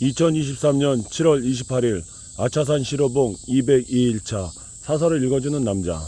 2023년 7월 28일 아차산 실어봉 202일차 사설을 읽어주는 남자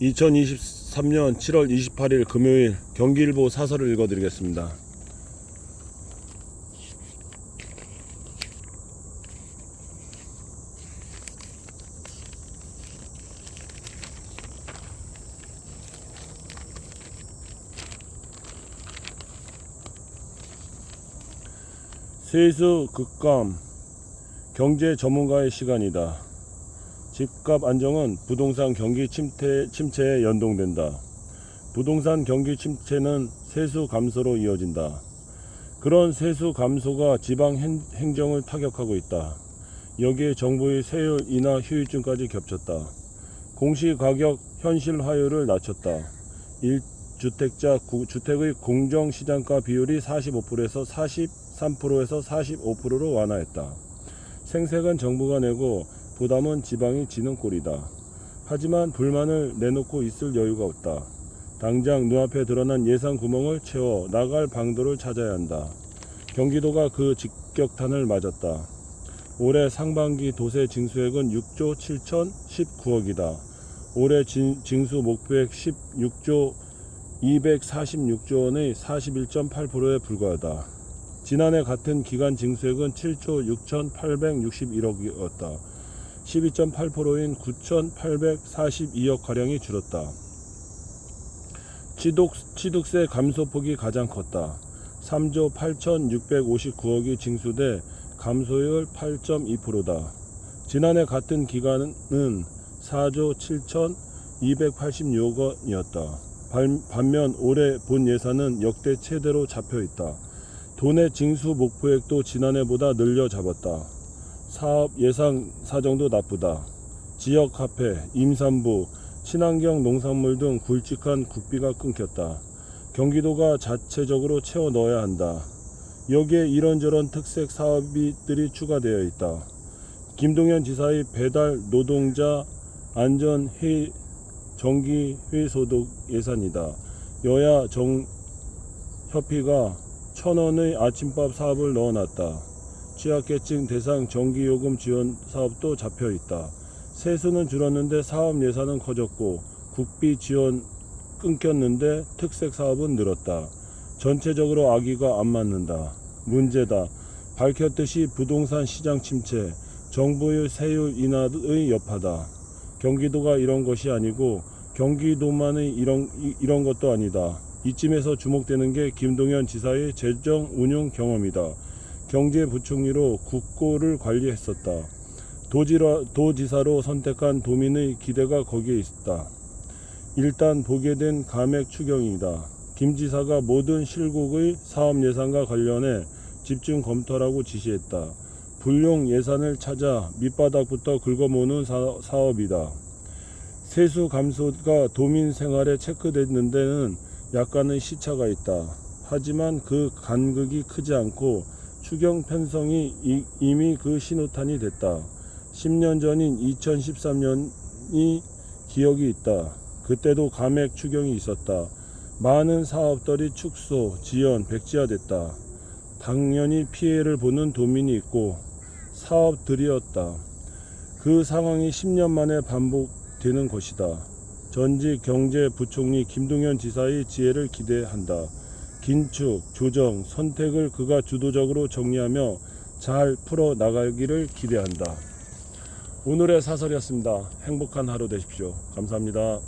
(2023년 7월 28일) 금요일 경기일보 사설을 읽어드리겠습니다. 세수 극감 경제 전문가의 시간이다. 집값 안정은 부동산 경기 침체, 침체에 연동된다. 부동산 경기 침체는 세수 감소로 이어진다. 그런 세수 감소가 지방 행- 행정을 타격하고 있다. 여기에 정부의 세율 인하 휴유증까지 겹쳤다. 공시가격 현실화율을 낮췄다. 1주택자 주택의 공정시장가 비율이 45%에서 43%에서 45%로 완화했다. 생색은 정부가 내고 부담은 지방이 지는 꼴이다. 하지만 불만을 내놓고 있을 여유가 없다. 당장 눈앞에 드러난 예산 구멍을 채워 나갈 방도를 찾아야 한다. 경기도가 그 직격탄을 맞았다. 올해 상반기 도세 징수액은 6조 7천 19억이다. 올해 진, 징수 목표액 16조 246조 원의 41.8%에 불과하다. 지난해 같은 기간 징수액은 7조 6,861억이었다. 12.8%인 9,842억 가량이 줄었다. 취득, 취득세 감소폭이 가장 컸다. 3조 8,659억이 징수돼 감소율 8.2%다. 지난해 같은 기간은 4조 7,286억 원이었다. 반면 올해 본 예산은 역대 최대로 잡혀 있다. 도내 징수 목표액도 지난해보다 늘려 잡았다. 사업 예상 사정도 나쁘다. 지역 카페, 임산부, 친환경 농산물 등 굵직한 국비가 끊겼다. 경기도가 자체적으로 채워 넣어야 한다. 여기에 이런저런 특색 사업들이 추가되어 있다. 김동연 지사의 배달 노동자 안전 회 정기 회소득 예산이다. 여야 정 협의가 천 원의 아침밥 사업을 넣어놨다. 취약계층 대상 전기요금 지원 사업도 잡혀 있다. 세수는 줄었는데 사업 예산은 커졌고 국비 지원 끊겼는데 특색 사업은 늘었다. 전체적으로 아기가 안 맞는다. 문제다. 밝혔듯이 부동산 시장 침체, 정부의 세율 인하의 여파다. 경기도가 이런 것이 아니고 경기도만의 이런 이- 이런 것도 아니다. 이쯤에서 주목되는 게 김동연 지사의 재정 운용 경험이다. 경제부총리로 국고를 관리했었다. 도지라, 도지사로 선택한 도민의 기대가 거기에 있다. 일단 보게 된 감액 추경이다. 김 지사가 모든 실국의 사업 예산과 관련해 집중 검토라고 지시했다. 불용 예산을 찾아 밑바닥부터 긁어모으는 사, 사업이다. 세수 감소가 도민 생활에 체크됐는 데는 약간의 시차가 있다. 하지만 그 간극이 크지 않고 추경 편성이 이- 이미 그 신호탄이 됐다. 10년 전인 2013년이 기억이 있다. 그때도 감액 추경이 있었다. 많은 사업들이 축소, 지연, 백지화됐다. 당연히 피해를 보는 도민이 있고 사업들이었다. 그 상황이 10년 만에 반복되는 것이다. 전직 경제부총리 김동연 지사의 지혜를 기대한다. 긴축, 조정, 선택을 그가 주도적으로 정리하며 잘 풀어 나가기를 기대한다. 오늘의 사설이었습니다. 행복한 하루 되십시오. 감사합니다.